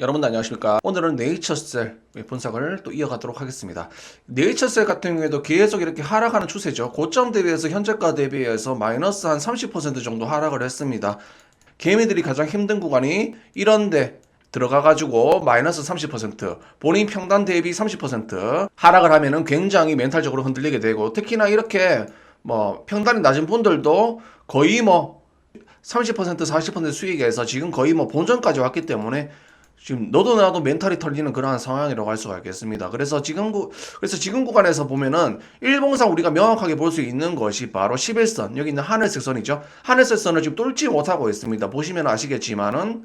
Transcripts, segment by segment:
여러분 안녕하십니까? 오늘은 네이처셀 분석을 또 이어가도록 하겠습니다. 네이처셀 같은 경우에도 계속 이렇게 하락하는 추세죠. 고점 대비해서 현재가 대비해서 마이너스 한 30% 정도 하락을 했습니다. 개미들이 가장 힘든 구간이 이런데 들어가가지고 마이너스 30% 본인 평단 대비 30% 하락을 하면은 굉장히 멘탈적으로 흔들리게 되고 특히나 이렇게 뭐 평단이 낮은 분들도 거의 뭐 30% 40% 수익에서 지금 거의 뭐 본전까지 왔기 때문에 지금 너도 나도 멘탈이 털리는 그러한 상황이라고 할 수가 있겠습니다. 그래서 지금 구 그래서 지금 구간에서 보면은 일봉상 우리가 명확하게 볼 수 있는 것이 바로 11선 여기 있는 하늘색 선이죠. 하늘색 선을 지금 뚫지 못하고 있습니다. 보시면 아시겠지만은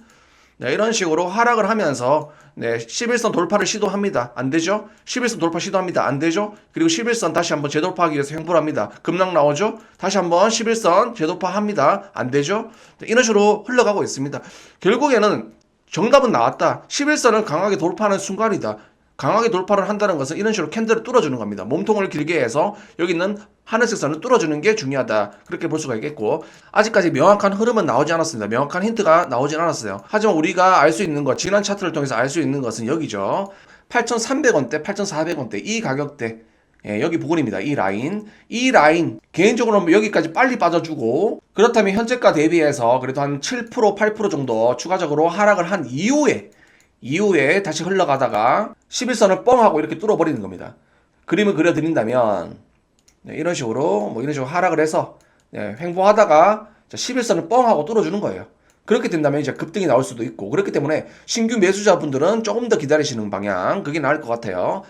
네, 이런 식으로 하락을 하면서 네, 11선 돌파를 시도합니다. 안 되죠? 11선 돌파 시도합니다. 안 되죠? 그리고 11선 다시 한번 재돌파하기 위해서 횡보를 합니다. 급락 나오죠? 다시 한번 11선 재돌파합니다. 안 되죠? 네, 이런 식으로 흘러가고 있습니다. 결국에는 정답은 나왔다. 11선을 강하게 돌파하는 순간이다. 강하게 돌파를 한다는 것은 이런 식으로 캔들을 뚫어주는 겁니다. 몸통을 길게 해서 여기 있는 하늘색 선을 뚫어주는 게 중요하다. 그렇게 볼 수가 있겠고 아직까지 명확한 흐름은 나오지 않았습니다. 명확한 힌트가 나오진 않았어요. 하지만 우리가 알 수 있는 것, 지난 차트를 통해서 알 수 있는 것은 여기죠. 8,300원대, 8,400원대 이 가격대 예, 여기 부분입니다. 이 라인. 이 라인, 개인적으로 여기까지 빨리 빠져주고, 그렇다면 현재가 대비해서 그래도 한 7%, 8% 정도 추가적으로 하락을 한 이후에, 이후에 다시 흘러가다가 11선을 뻥 하고 이렇게 뚫어버리는 겁니다. 그림을 그려드린다면, 네, 이런 식으로, 뭐 이런 식으로 하락을 해서, 네, 횡보하다가 11선을 뻥 하고 뚫어주는 거예요. 그렇게 된다면 이제 급등이 나올 수도 있고, 그렇기 때문에 신규 매수자분들은 조금 더 기다리시는 방향, 그게 나을 것 같아요.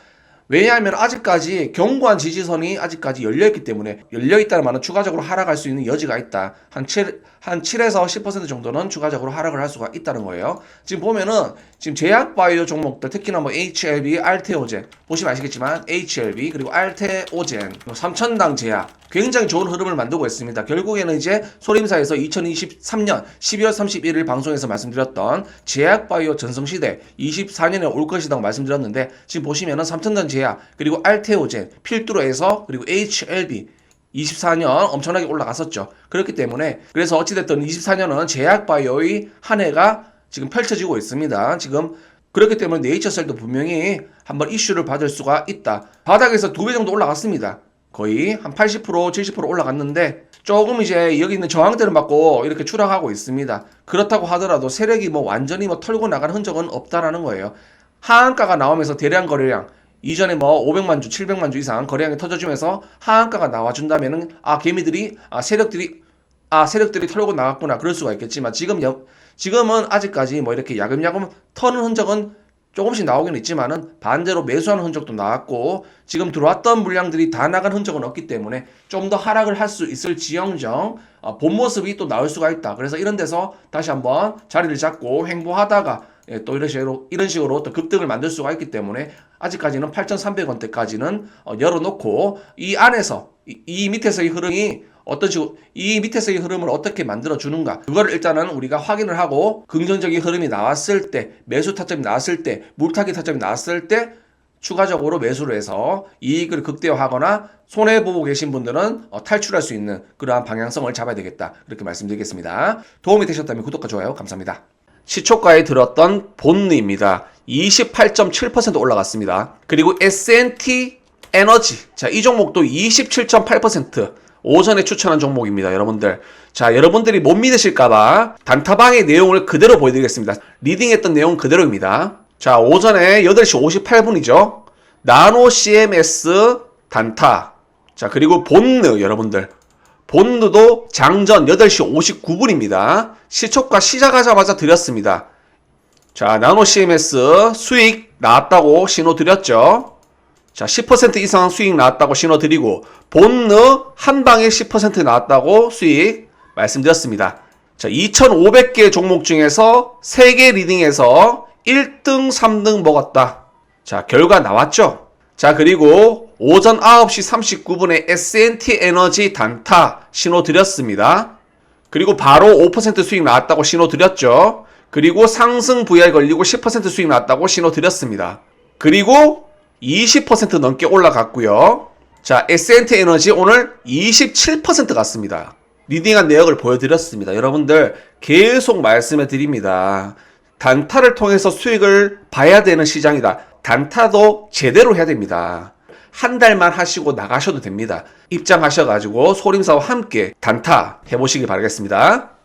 왜냐하면 아직까지 견고한 지지선이 아직까지 열려있기 때문에 열려있다는 말은 추가적으로 하락할 수 있는 여지가 있다. 한 7, 한 7에서 10% 정도는 추가적으로 하락을 할 수가 있다는 거예요. 지금 보면은 지금 제약바이오 종목들 특히나 뭐 HLB, 알테오젠 보시면 아시겠지만 HLB 그리고 알테오젠, 뭐 삼천당 제약 굉장히 좋은 흐름을 만들고 있습니다. 결국에는 이제 소림사에서 2023년 12월 31일 방송에서 말씀드렸던 제약바이오 전성시대 24년에 올 것이라고 말씀드렸는데 지금 보시면은 삼천당 제약 그리고 알테오젠 필두로에서 그리고 HLB 24년 엄청나게 올라갔었죠. 그렇기 때문에 그래서 어찌됐든 24년은 제약바이오의 한 해가 지금 펼쳐지고 있습니다. 지금 그렇기 때문에 네이처셀도 분명히 한번 이슈를 받을 수가 있다. 바닥에서 두 배 정도 올라갔습니다. 거의 한 80% 70% 올라갔는데 조금 이제 여기 있는 저항대를 맞고 이렇게 추락하고 있습니다. 그렇다고 하더라도 세력이 뭐 완전히 뭐 털고 나가는 흔적은 없다라는 거예요. 하한가가 나오면서 대량 거래량 이전에 뭐 500만 주, 700만 주 이상 거래량이 터져주면서 하한가가 나와준다면은 아 개미들이 아 세력들이 아 세력들이 털고 나갔구나 그럴 수가 있겠지만 지금 여, 지금은 아직까지 뭐 이렇게 야금야금 터는 흔적은 조금씩 나오긴 있지만은 반대로 매수하는 흔적도 나왔고 지금 들어왔던 물량들이 다 나간 흔적은 없기 때문에 좀 더 하락을 할 수 있을 지형정 어, 본 모습이 또 나올 수가 있다. 그래서 이런 데서 다시 한번 자리를 잡고 횡보하다가 예, 또 이런 식으로 이런 식으로 또 급등을 만들 수가 있기 때문에 아직까지는 8,300원대까지는 어, 열어놓고 이 안에서 이, 이 밑에서의 흐름이 어떤 식으로 이 밑에서의 흐름을 어떻게 만들어 주는가 그거를 일단은 우리가 확인을 하고 긍정적인 흐름이 나왔을 때 매수 타점이 나왔을 때 물타기 타점이 나왔을 때 추가적으로 매수를 해서 이익을 극대화하거나 손해 보고 계신 분들은 어, 탈출할 수 있는 그러한 방향성을 잡아야 되겠다 그렇게 말씀드리겠습니다. 도움이 되셨다면 구독과 좋아요 감사합니다. 시초가에 들었던 본느입니다. 28.7% 올라갔습니다. 그리고 S&T 에너지 자 이 종목도 27.8% 오전에 추천한 종목입니다, 여러분들. 자, 여러분들이 못 믿으실까봐 단타방의 내용을 그대로 보여드리겠습니다. 리딩했던 내용 그대로입니다. 자, 오전에 8시 58분이죠. 나노 CMS 단타. 자, 그리고 본느, 여러분들. 본느도 장전 8시 59분입니다. 시초가 시작하자마자 드렸습니다. 자, 나노 CMS 수익 나왔다고 신호 드렸죠. 자, 10% 이상 수익 나왔다고 신호 드리고, 본느 한 방에 10% 나왔다고 수익 말씀드렸습니다. 자, 2,500개 종목 중에서 3개 리딩에서 1등, 3등 먹었다. 자, 결과 나왔죠? 자, 그리고 오전 9시 39분에 S&T 에너지 단타 신호 드렸습니다. 그리고 바로 5% 수익 나왔다고 신호 드렸죠. 그리고 상승 VR 걸리고 10% 수익 나왔다고 신호 드렸습니다. 그리고 20% 넘게 올라갔고요. 자, S&T 에너지 오늘 27% 갔습니다. 리딩한 내역을 보여드렸습니다. 여러분들 계속 말씀해 드립니다. 단타를 통해서 수익을 봐야 되는 시장이다. 단타도 제대로 해야 됩니다. 한 달만 하시고 나가셔도 됩니다. 입장하셔가지고 소림사와 함께 단타 해보시기 바라겠습니다.